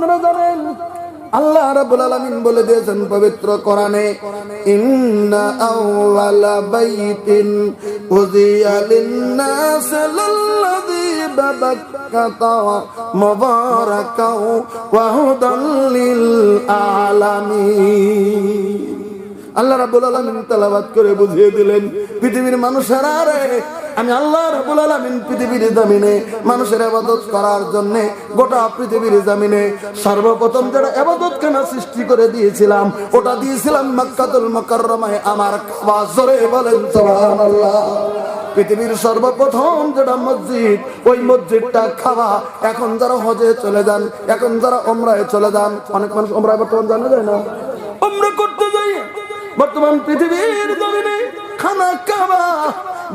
আপনারা জানেন আল্লাহ রাব্বুল আলামিন বলে দিয়েছেন পবিত্র কোরআনে ইন্না আউওয়ালা আল্লাহ রাব্বুল আলামিন তেলাওয়াত করে বুঝিয়ে দিলেন, পৃথিবীর মানুষেরা রে, আমি আল্লাহ রাব্বুল আলামিন পৃথিবীর জমিনে মানুষের ইবাদত করার জন্য গোটা পৃথিবীর জমিনে সর্বপ্রথম যেটা ইবাদত কেনা সৃষ্টি করে দিয়েছিলাম, ওটা দিয়েছিলাম মক্কাতুল মুকাররমায় আমার জোরে বলেন, সুবহানাল্লাহ। পৃথিবীর সর্বপ্রথম যেটা মসজিদ, ওই মসজিদটা খাওয়া। এখন যারা হজে চলে যান, এখন যারা ওমরায় চলে যান, অনেক মানুষ ওমরায় বর্তমান জানা যায় না? ওমরা বর্তমান পৃথিবীর জমিনে খানা কাবা,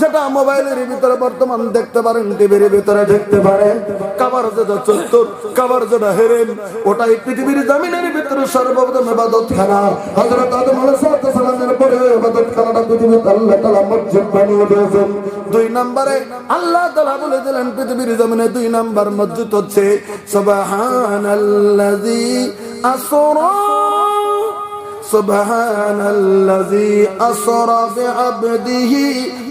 যেটা মোবাইলের ভিতরে বর্তমান দেখতে পারেন, টিভির ভিতরে দেখতে পারেন। কাবার যেটা চত্বর, কাবার যেটা হেরেন ওটাই পৃথিবীর জমিনের ভিতরে সর্বপ্রথম ইবাদত খানা। হযরত আদম আলাইহিস সালামের পরে ইবাদত খানাটা পৃথিবীতে আল্লাহ তাআলা মসজিদ বানিয়ে দিয়েছেন। দুই নম্বরে আল্লাহ তাআলা বলে দিলেন, পৃথিবীর জমিনে দুই নাম্বার মসজিদ হচ্ছে, সুবহানাল্লাযী আসরা। سبحان الذي أسرى بعبده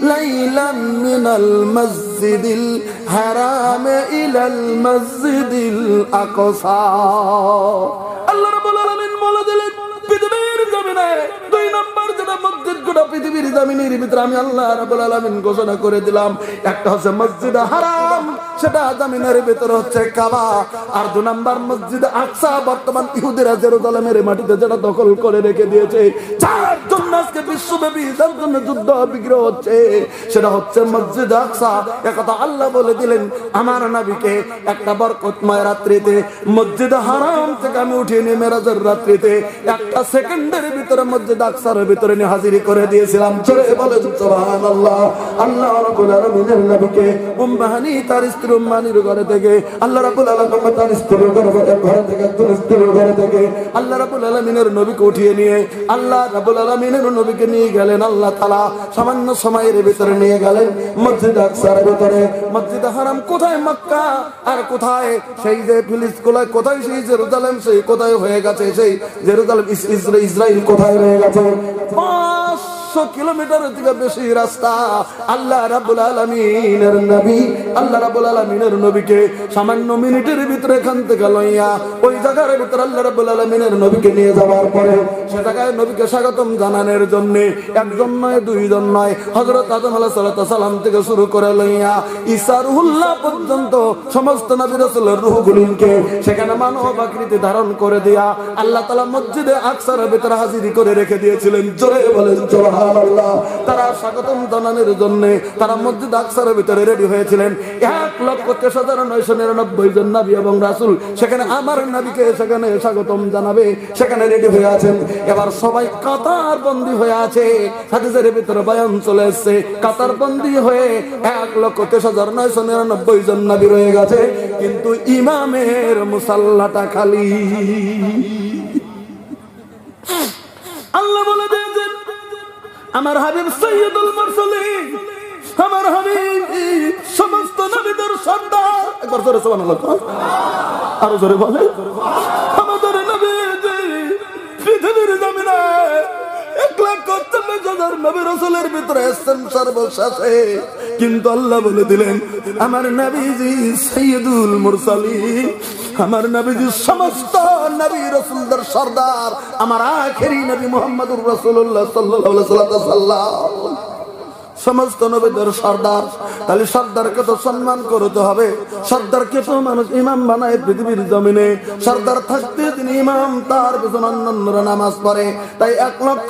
ليلا من المسجد الحرام إلى المسجد الأقصى আল্লাহ রাব্বুল আলামিন বলে দিলেন পৃথিবীর জমিনে দুই নম্বর যেটা মসজিদ গোটা পৃথিবীর জমিনের ভিতরে আমি আল্লাহ রাব্বুল আলামিন ঘোষণা করে দিলাম একটা হচ্ছে মসজিদ হারাম সেটা জামিনের ভিতরে হচ্ছে কাবা। আর দু নম্বর মসজিদ আকসা বর্তমান ইহুদিরা জেরুজালেমের মাটিতে যেটা দখল করে রেখে দিয়েছে। জন্য আজকে বিশ্বব্যাপী যার জন্য যুদ্ধ বিগ্রহ হচ্ছে, সেটা হচ্ছে মসজিদ আকসা। একথা আল্লাহ বলে দিলেন, আমার নবীকে একটা বরকতময় রাত্রিতে, মসজিদ হারাম থেকে আমি উঠিয়ে নিয়ে মেরাজের রাত্রিতে একটা সেকেন্ডের ভিতরে মসজিদ আকসার ভিতরে নিয়ে হাজিরি করে দিয়েছিলাম। চলে বলে সুবহানাল্লাহ, আল্লাহ রাব্বুল আলামিনের নবীকে উম্মাহানি তার স্ত্রী ঘরে থেকে, আল্লাহ আলামিন তার স্ত্রীর ঘরে থেকে স্ত্রীর ঘরে থেকে, আল্লাহ রাব্বুল আলামিনের নবীকে উঠিয়ে নিয়ে, আল্লাহ রাব্বুল আলামিনের নবীকে নিয়ে গেলেন, আল্লাহ তাআলা সামান্য সময়ের ভিতরে নিয়ে গেলেন, মসজিদ আকসার ভিতরে, মসজিদ হারাম কোথায় মক্কা? আর কোথায়? সেই যে ফিলিস্তিন কোথায়, সেই জেরুজালেম, সেই কোথায় হয়ে গেছে, সেই জেরুজালেম, ইস- ইসরা- ইসরাইল কোথায় রয়ে গেছে? থেকে বেশি রাস্তা। আল্লাহ রাবুল আলমিনের নবী, আল্লাহ রাবুল আলমিনের নবীকে সামান্য মিনিটের ভিতরে এখান থেকে লইয়া ওই জায়গার ভিতরে আল্লাহ রাবুল আলমিনের নবীকে নিয়ে যাওয়ার পরে সে জায়গায় নবীকে স্বাগতম জানানোর একজন নয়, দুইজন নয় হজরত আদম আলাহ সালাম থেকে শুরু করে লইয়া পর্যন্ত সমস্ত নবী রসুলের সেখানে মানব আকৃতি ধারণ করে দিয়া আল্লাহ তালা মসজিদে আকসার ভিতরে হাজিরি করে রেখে দিয়েছিলেন। জোরে বলেন সুবহানাল্লাহ। তারা স্বাগতম জানানোর জন্য তারা মসজিদ ভিতরে রেডি হয়েছিলেন। এক লক্ষ হাজার নয়শো নিরানব্বই জন নবী এবং রাসুল সেখানে আমার নবীকে সেখানে স্বাগতম জানাবে, সেখানে রেডি হয়ে আছেন। এবার সবাই কাতার বন্দি হয়ে আছে। হাদিসের ভিতরে চলে এসছে, কাতার বন্দি হয়ে এক লক্ষ তেইশ হাজার নয়শো নিরানব্বই জন নবী রয়ে গেছে। কিন্তু ইমামের মুসাল্লাটা খালি। আল্লাহ বলে আমার হাবিব সৈয়দুল মুরসালিন, আমার হাবিব সমস্ত নবীদের সর্দার। একবার জোরে সুবহানাল্লাহ। আরও জোরে বলে আমাদের নবী পৃথিবীর জমিনে এক লাখ চল্লিশ হাজার নবী রসুলের ভিতরে এসছেন সর্বশেষে। কিন্তু আল্লাহ বলে দিলেন, আমার নবীজি সৈয়দুল মুরসালিন, আমার নবীজি সমস্ত নবী রসুলদের সর্দার, আমার আখেরি নবী মোহাম্মদুর রসুল্লাহ সাল্লাহ সমস্ত নবীদের সর্দার, তাহলে সর্দারকে তো সম্মান করতে হবে। সর্দারকে তো মানুষ ইমাম বানায় পৃথিবীর জমিনে। সর্দার থাকতে তিনি ইমাম, তার পিছনে অন্যান্যরা নামাজ পড়ে। তাই এক লক্ষ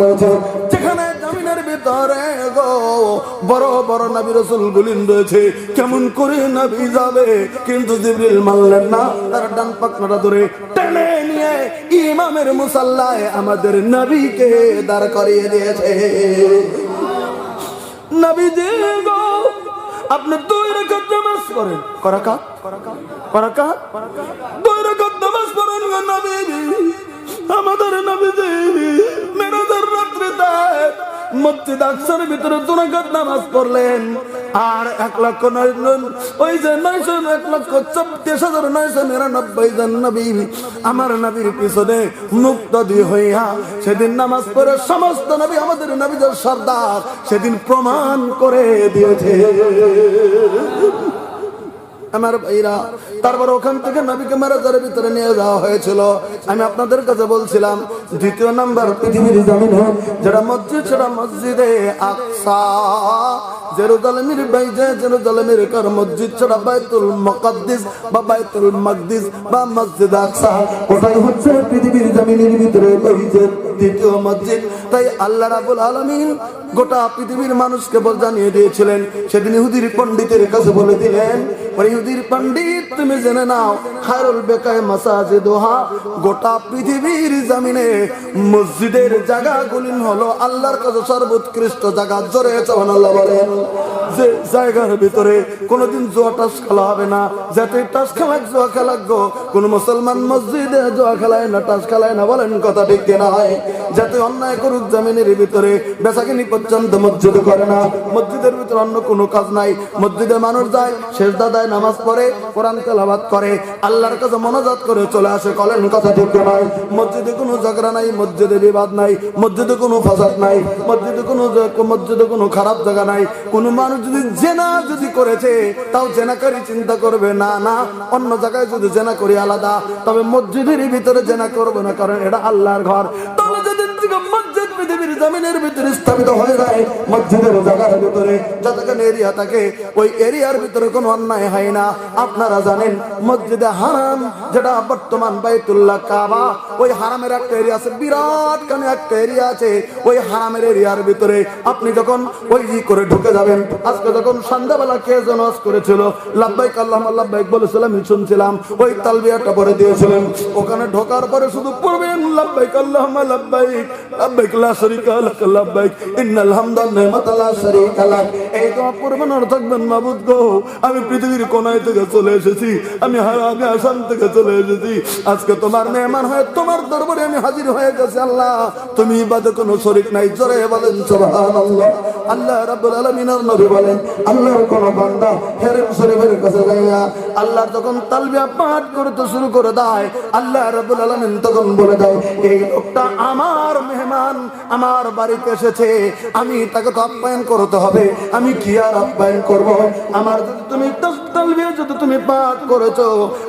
রয়েছে জামিনের ভিতরে বড় বড় রসুল রয়েছে। কেমন করে নবী যাবে? কিন্তু মানলেন না, তার ডান পাকনাটা ধরে টেনে নিয়ে ইমামের মুসাল্লায় আমাদের নবীকে দাঁড় করিয়ে দিয়েছে। নবীজি গো, আপনি দুই রেখাত নামাজ করেন করাকা করাকা দুই রেখাত নামাজ পড়েন গো নবীজি। আমাদের নবীজি মেরাজের মসজিদ আকসার ভিতরে দুরাকাত নামাজ পড়লেন। আর এক লক্ষ নয় ওই যে নয়শো এক লক্ষ চব্বিশ হাজার নয়শো নিরানব্বই জন নবী আমার নবীর পিছনে মুক্ত দিয়ে হইয়া সেদিন নামাজ পড়ে সমস্ত নবী আমাদের নবীদের সর্দার সেদিন প্রমাণ করে দিয়েছে। আমার ভাইরা, তারপর ওখান থেকে নবীকে মারাজারের ভিতরে নিয়ে যাওয়া হয়েছিল। আমি আপনাদের কাছে বলছিলাম, দ্বিতীয় নাম্বার পৃথিবীর জমিনে যেটা মসজিদ, সেটা মসজিদে আকসা। মসজিদ, সেটা বাইতুল বা মসজিদ হচ্ছে? পৃথিবীর দ্বিতীয় মসজিদ। তাই গোটা পৃথিবীর মানুষকে বল জানিয়ে দিয়েছিলেন, সেদিন ইহুদির পণ্ডিতের কাছে বলে দিলেন তুমি জেনে নাও, খায়রুল বেকায় মাসাজে দোহা গোটা পৃথিবীর মসজিদের হলো আল্লাহর কাছে সর্বোৎকৃষ্ট জায়গা, জোরে বলেন। যে জায়গার ভিতরে টাস খেলা হবে না, যাতে টাস খেলাক জোয়া কোন মুসলমান মসজিদে জোয়া খেলায় না, টাস খেলায় না বলেন কথা ঠিক কিনা হয়। যাতে অন্যায় করুক জমিনের ভিতরে, বেচাকিনি পর্যন্ত মসজিদ করে না। মসজিদের ভিতরে অন্য কোনো কাজ নাই। মসজিদে মানুষ যায় শেষ দাদায় নামাজ পড়ে, কোরআন তেলাবাদ করে। আল্লাহর কাছে মনোজাত করে চলে আসে, কলেন কথা ঠিক নয় মসজিদে কোনো ঝগড়া নাই, মসজিদে বিবাদ নাই, মসজিদে কোনো ফাসাদ নাই, মসজিদে কোনো মসজিদে কোনো খারাপ জায়গা নাই। কোনো মানুষ যদি জেনা যদি করেছে, তাও জেনাকারী চিন্তা করবে, না না, অন্য জায়গায় যদি জেনা করি আলাদা, তবে মসজিদের ভিতরে জেনা করবে না, কারণ এটা আল্লাহর ঘর। পৃথিবীর জমিনের ভিতরে স্থাপিত হয়ে যায় মসজিদের জায়গার ভিতরে যতক্ষণ এরিয়া থাকে, ওই এরিয়ার ভিতরে কোনো অন্যায় হয় না। আপনারা জানেন, মসজিদে হারাম, যেটা বর্তমান বাইতুল্লাহ কাবা, ওই হারামের একটা এরিয়া আছে, বিরাট কানে একটা এরিয়া আছে। ওই হারামের এরিয়ার ভিতরে আপনি যখন ওই ই করে ঢুকে যাবেন, আজকে যখন সন্ধ্যাবেলা কে যেন করেছিল লাভবাইক আল্লাহ লাভবাইক বলেছিলাম শুনছিলাম, ওই তালবিয়াটা পরে দিয়েছিলেন। ওখানে ঢোকার পরে শুধু পড়বেন লাভবাইক আল্লাহ লাভবাইক লাভবাইক شريك لك لبيك. إن الحمد نعمت لا شريك لك. এই তো পড়বেন আর থাকবেন মাবুদ গো। আমি পৃথিবীর কোনায় থেকে চলে এসেছি, আমি হারা আমি আসাম থেকে চলে এসেছি। আজকে তোমার মেহমান হয়ে তোমার দরবারে আমি হাজির হয়ে গেছি, আল্লাহ। তুমি বাদে কোনো শরীক নাই, জোরে বলেন আল্লাহ রাব্বুল আলামিনের নবী বলেন আল্লাহর কোন বান্দা হেরেম শরীফের কাছে আল্লাহ যখন তালবিয়া পাঠ করতে শুরু করে দেয়, আল্লাহ রাব্বুল আলামিন তখন বলে দেয়, এই লোকটা আমার মেহমান, আমার বাড়িতে এসেছে, আমি তাকে তো আপ্যায়ন করতে হবে, আমি কি আর আপ্যায়ন করব? আমার যদি তুমি যদি তুমি করেছ,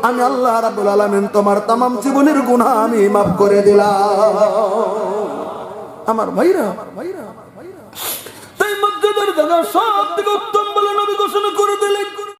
আমি আল্লাহ রাব্বুল আলামিন তোমার তামাম জীবনের গুনাহ আমি মাফ করে দিলাম। আমার ভাইরা আমার ভাইরা তাই মসজিদের দাদা সব থেকে উত্তম বলে নবী ঘোষণা করে দিলেন।